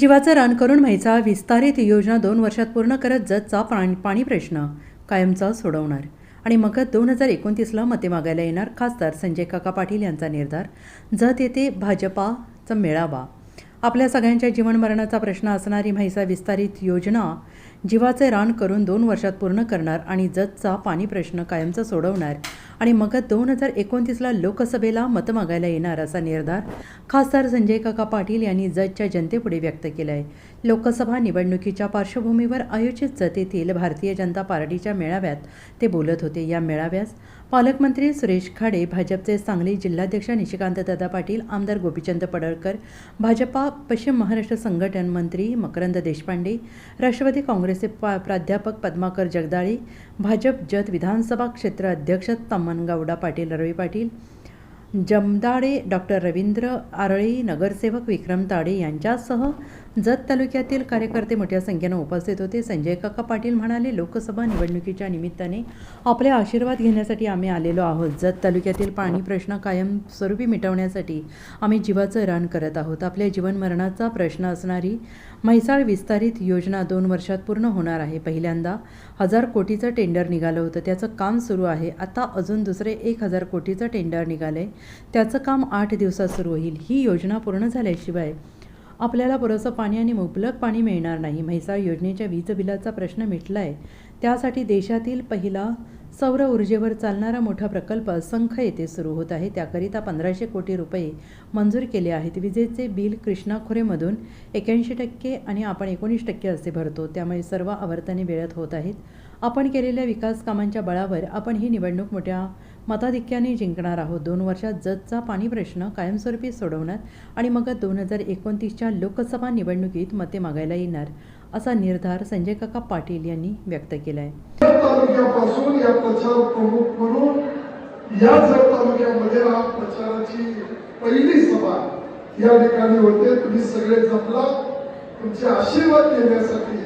जीवाचं रान करून म्हैसा विस्तारित योजना दोन वर्षात पूर्ण करत जतचा पाणी पाणी प्रश्न कायमचा सोडवणार. आणि मगच दोन हजार एकोणतीसला मते मागायला येणार खासदार संजय काका पाटील यांचा निर्धार. जत येथे भाजपाचा मेळावा. आपल्या सगळ्यांच्या जीवनमरणाचा प्रश्न असणारी म्हैसा विस्तारित योजना जीवाचे रान करून दोन वर्षात पूर्ण करणार आणि जतचा पाणी प्रश्न कायमचा सोडवणार. आणि मग दोन हजार एकोणतीसला लोकसभेला मत मागायला येणार असा निर्धार खासदार संजय काका पाटील यांनी जतच्या जनतेपुढे व्यक्त केला आहे लोकसभा निवडणुकीच्या पार्श्वभूमीवर आयोजित जत येथील भारतीय जनता पार्टीच्या मेळाव्यात ते बोलत होते. या मेळाव्यास पालकमंत्री सुरेश खाडे भाजपचे सांगली जिल्हाध्यक्ष निशिकांत दादा पाटील आमदार गोपीचंद पडळकर भाजपा पश्चिम महाराष्ट्र संघटन मंत्री मकरंद देशपांडे राष्ट्रवादी काँग्रेसचे पा प्राध्यापक पद्माकर जगदाळे भाजप जत विधानसभा क्षेत्र अध्यक्ष तम्मनगौडा पाटील रवी पाटील जमदाडे डॉक्टर रवींद्र आरळी नगरसेवक विक्रम ताडे यांच्यासह जत तालुक्यातील कार्यकर्ते मोठ्या संख्येनं उपस्थित होते. संजय काका पाटील म्हणाले लोकसभा निवडणुकीच्या निमित्ताने आपले आशीर्वाद घेण्यासाठी आम्ही आलेलो आहोत. जत तालुक्यातील पाणी प्रश्न कायमस्वरूपी मिटवण्यासाठी आम्ही जीवाचं रान करत आहोत. आपल्या जीवनमरणाचा प्रश्न असणारी म्हैसाळ विस्तारित योजना दोन वर्षात पूर्ण होणार आहे. पहिल्यांदा हजार कोटीचं टेंडर निघालं होतं. त्याचं काम सुरू आहे. आता अजून दुसरे एक हजार कोटीचं टेंडर निघालं आहे त्याचं काम आठ दिवसात सुरू होईल. ही योजना पूर्ण झाल्याशिवाय आपल्याला पुरेसं पाणी आणि मुबलक पाणी मिळणार नाही. म्हैसाळ योजनेच्या वीज बिलाचा प्रश्न मिटला आहे त्यासाठी देशातील पहिला सौर ऊर्जेवर चालणारा मोठा प्रकल्प संख येथे सुरू होत आहे. त्याकरिता पंधराशे कोटी रुपये मंजूर केले आहेत. विजेचे बिल कृष्णा खोरेमधून एक्याऐंशी टक्के आणि आपण एकोणीस टक्के असे भरतो. त्यामुळे सर्व आवर्तने वेळेत होत आहेत. आपण केलेल्या विकास कामांच्या बळावर आपण ही निवडणूक मोठ्या मताधिक्याने जिंकणार आहोत. दोन वर्षात जतचा पाणी प्रश्न कायमस्वरूपी सोडवण्यात आणि मग दोन हजार एकोणतीसच्या लोकसभा निवडणुकीत मते मागायला येणार असा निर्धार संजय काका पाटील यांनी व्यक्त केला आहे तालुक्यापासून या प्रचार प्रमुख म्हणून या जत तालुक्यामध्ये हा प्रचाराची पहिली सभा या ठिकाणी होते. तुम्ही सगळे जमला तुमचे आशीर्वाद घेण्यासाठी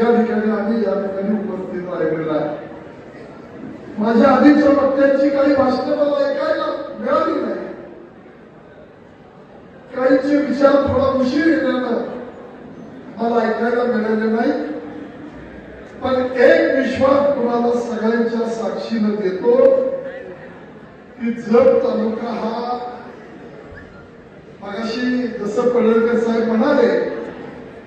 या ठिकाणी आम्ही या ठिकाणी उपस्थित राहिलेला आहे माझ्या आधीच्या वक्त्यांची काही भाषणं मला ऐकायला मिळाली नाही. काहीचे विचार थोडा उशीर येण्यानं मला ऐकायला मिळाले नाही. पण एक विश्वास तुम्हाला सगळ्यांच्या साक्षीनं देतो की जत तालुका हा मगाशी जसं पडळकर साहेब म्हणाले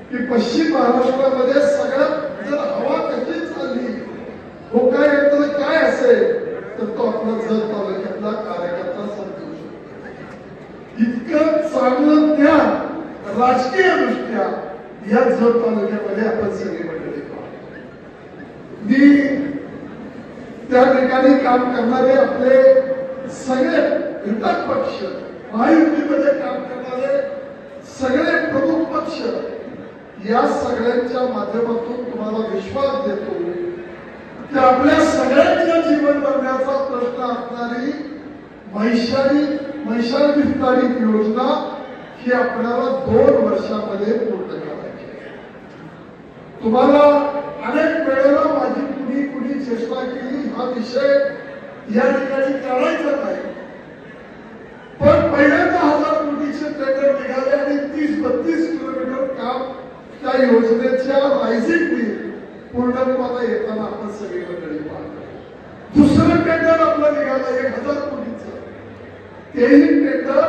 की पश्चिम महाराष्ट्रामध्ये सगळ्यात जर हवा कशी चालली हो काय असेल तर तो आपला जत तालुक्यातला कार्यकर्ता समजू शकतो इतकं चांगलं ज्ञान राजकीय दृष्ट्या या जत तालुक्यामध्ये आपण सगळी मंडळी मी त्या ठिकाणी काम करणारे आपले सगळे घटक पक्ष महायुतीमध्ये काम करणारे सगळे प्रमुख पक्ष या सगळ्यांच्या माध्यमातून तुम्हाला विश्वास देतो. की आपल्या सगळ्यांच्या जीवन जगण्याचा प्रश्न असणारी वैशाली मैशाल योजना ही आपल्याला दोन वर्षामध्ये पूर्ण करायची तुम्हाला अनेक वेळेला माझी कुणी कुणी चेष्टा केली हा विषय या ठिकाणी करायचा नाही. पण पहिल्यांदा हजार कोटीचे टेंडर निघाले आणि तीस बत्तीस किलोमीटर काम त्या योजनेच्या रायझिंगनी पूर्णत्वाला येताना आपण सगळीकडे पाहतो दुसरं टेंडर आपलं निघालं एक हजार तेही टेंडर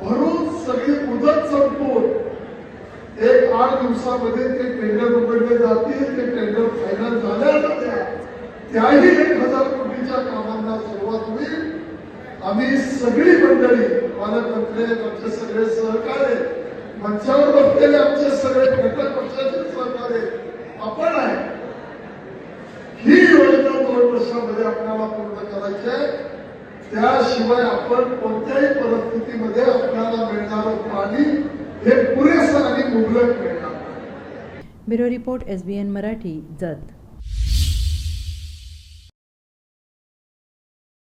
भरून सगळी मुदत संपून एक आठ दिवसामध्ये ते टेंडर उघडले जातील ते टेंडर फायनल झाल्या जात्या त्याही एक हजार कोटीच्या कामांना सुरुवात होईल. आम्ही सगळी मंडळी पालकमंत्री आमचे सगळे सहकार्य मंचावर बसलेले आमचे सगळे घटक पक्षाचे सहकार्य आपण आहे. ही योजना दोन वर्षामध्ये आपल्याला पूर्ण करायची आहे. त्याशिवाय आपण कोणत्याही परिस्थितीमध्ये आपल्याला मिळणारं पाणी हे पुरेसं आणि मुबलक मिळणार bureau report S B N Marathi Jat.